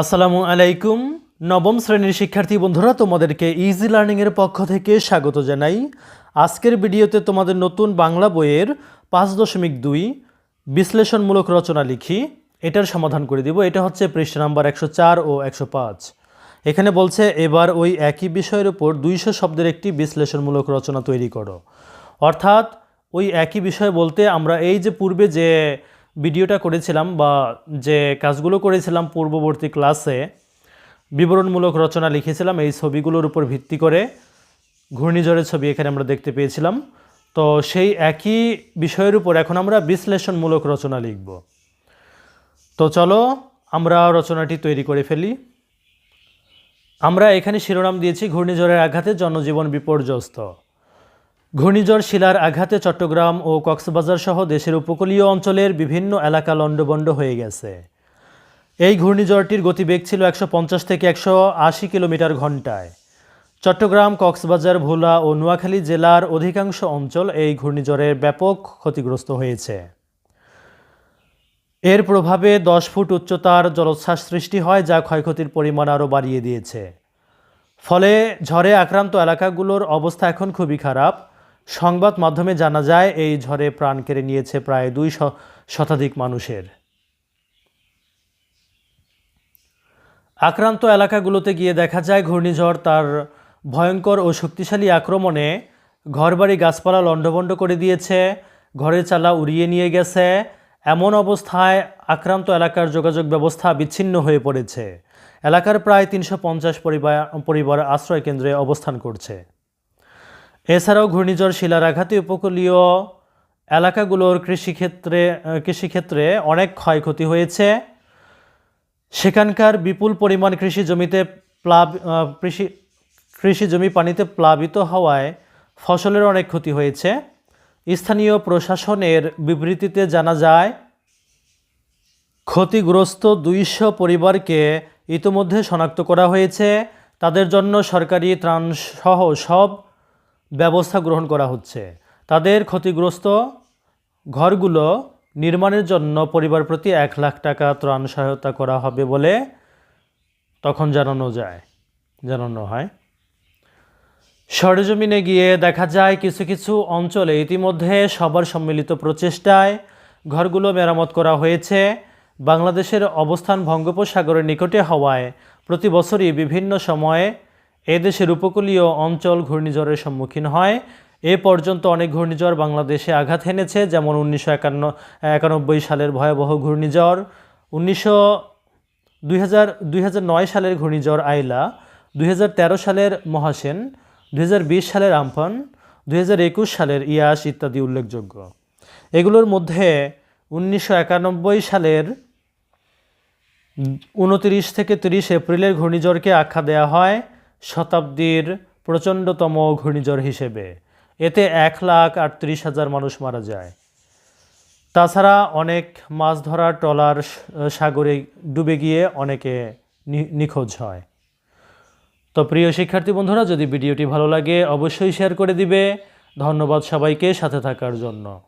আসসালামু আলাইকুম। নবম শ্রেণির শিক্ষার্থী বন্ধুরা, তোমাদেরকে ইজি লার্নিংয়ের পক্ষ থেকে স্বাগত জানাই। আজকের ভিডিওতে তোমাদের নতুন বাংলা বইয়ের পাঁচ দশমিক দুই বিশ্লেষণমূলক রচনা লিখি। এটার সমাধান করে দিব। এটা হচ্ছে পৃষ্ঠা নাম্বার একশো চার ও একশো পাঁচ। এখানে বলছে, এবার ওই একই বিষয়ের উপর দুইশো শব্দের একটি বিশ্লেষণমূলক রচনা তৈরি করো। অর্থাৎ ওই একই বিষয় বলতে আমরা এই যে পূর্বে যে ভিডিওটা করেছিলাম বা যে কাজগুলো করেছিলাম পূর্ববর্তী ক্লাসে, বিবরণমূলক রচনা লিখেছিলাম, এই ছবিগুলোর উপর ভিত্তি করে ঘূর্ণিঝড়ের ছবি এখানে আমরা দেখতে পেয়েছিলাম। তো সেই একই বিষয়ের উপর এখন আমরা বিশ্লেষণমূলক রচনা লিখব। তো চলো আমরা রচনাটি তৈরি করে ফেলি। আমরা এখানে শিরোনাম দিয়েছি, ঘূর্ণিঝড়ের আঘাতে জনজীবন বিপর্যস্ত। ঘূর্ণিঝড় শিলার আঘাতে চট্টগ্রাম ও কক্সবাজার সহ দেশের উপকূলীয় অঞ্চলের বিভিন্ন এলাকা লণ্ডভণ্ড হয়ে গেছে। এই ঘূর্ণিঝড়টির গতিবেগ ছিল একশো পঞ্চাশ থেকে একশো আশি কিলোমিটার ঘন্টায় চট্টগ্রাম, কক্সবাজার, ভোলা ও নোয়াখালী জেলার অধিকাংশ অঞ্চল এই ঘূর্ণিঝড়ের ব্যাপক ক্ষতিগ্রস্ত হয়েছে। এর প্রভাবে দশ ফুট উচ্চতার জলোচ্ছ্বাস সৃষ্টি হয়, যা ক্ষয়ক্ষতির পরিমাণ আরও বাড়িয়ে দিয়েছে। ফলে ঝড়ে আক্রান্ত এলাকাগুলোর অবস্থা এখন খুবই খারাপ। সংবাদ মাধ্যমে জানা যায়, এই ঝড়ে প্রাণ কেড়ে নিয়েছে প্রায় দুই শতাধিক মানুষের। আক্রান্ত এলাকাগুলোতে গিয়ে দেখা যায়, ঘূর্ণিঝড় তার ভয়ঙ্কর ও শক্তিশালী আক্রমণে ঘরবাড়ি, গাছপালা লণ্ডভণ্ড করে দিয়েছে, ঘরের চালা উড়িয়ে নিয়ে গেছে। এমন অবস্থায় আক্রান্ত এলাকার যোগাযোগ ব্যবস্থা বিচ্ছিন্ন হয়ে পড়েছে। এলাকার প্রায় তিনশো পঞ্চাশ পরিবার পরিবার আশ্রয় কেন্দ্রে অবস্থান করছে। এছাড়াও ঘূর্ণিঝড় শিলার আঘাতে উপকূলীয় এলাকাগুলোর কৃষিক্ষেত্রে কৃষিক্ষেত্রে অনেক ক্ষয়ক্ষতি হয়েছে। সেখানকার বিপুল পরিমাণ কৃষি জমিতে প্লাব কৃষি কৃষি জমি পানিতে প্লাবিত হওয়ায় ফসলের অনেক ক্ষতি হয়েছে। স্থানীয় প্রশাসনের বিবৃতিতে জানা যায়, ক্ষতিগ্রস্ত দুইশো পরিবারকে ইতোমধ্যে শনাক্ত করা হয়েছে। তাদের জন্য সরকারি ত্রাণ সহ সব ব্যবস্থা গ্রহণ করা হচ্ছে। তাদের ক্ষতিগ্রস্ত ঘরগুলো নির্মাণের জন্য পরিবার প্রতি এক লাখ টাকা ত্রাণ সহায়তা করা হবে বলে তখন জানানো যায়, জানানো হয়। সরেজমিনে গিয়ে দেখা যায় কিছু কিছু অঞ্চলে ইতিমধ্যে সবার সম্মিলিত প্রচেষ্টায় ঘরগুলো মেরামত করা হয়েছে। বাংলাদেশের অবস্থান বঙ্গোপসাগরের নিকটে হওয়ায় প্রতি বছরই বিভিন্ন সময়ে এদেশের উপকূলীয় অঞ্চল ঘূর্ণিঝড়ের সম্মুখীন হয়। এ পর্যন্ত অনেক ঘূর্ণিঝড় বাংলাদেশে আঘাত এনেছে যেমন উনিশশো একান্ন, একানব্বই সালের ভয়াবহ ঘূর্ণিঝড়, উনিশশো দুই হাজার সালের ঘূর্ণিঝড় আইলা দুই হাজার তেরো সালের মহাসেন দুই হাজার বিশ সালের আমফান দুই হাজার একুশ সালের ইয়াস ইত্যাদি উল্লেখযোগ্য। এগুলোর মধ্যে উনিশশো একানব্বই সালের উনতিরিশ থেকে তিরিশ এপ্রিলের ঘূর্ণিঝড়কে আখ্যা দেওয়া হয়। শতাব্দীর প্রচণ্ডতম ঘূর্ণিঝড় হিসেবে। এতে এক লাখ আটত্রিশ হাজার মানুষ মারা যায়। তাছাড়া অনেক মাছ ধরার ট্রলার সাগরে ডুবে গিয়ে অনেকে নিখোঁজ হয়। তো প্রিয় শিক্ষার্থী বন্ধুরা, যদি ভিডিওটি ভালো লাগে, অবশ্যই শেয়ার করে দিবে। ধন্যবাদ সবাইকে সাথে থাকার জন্য।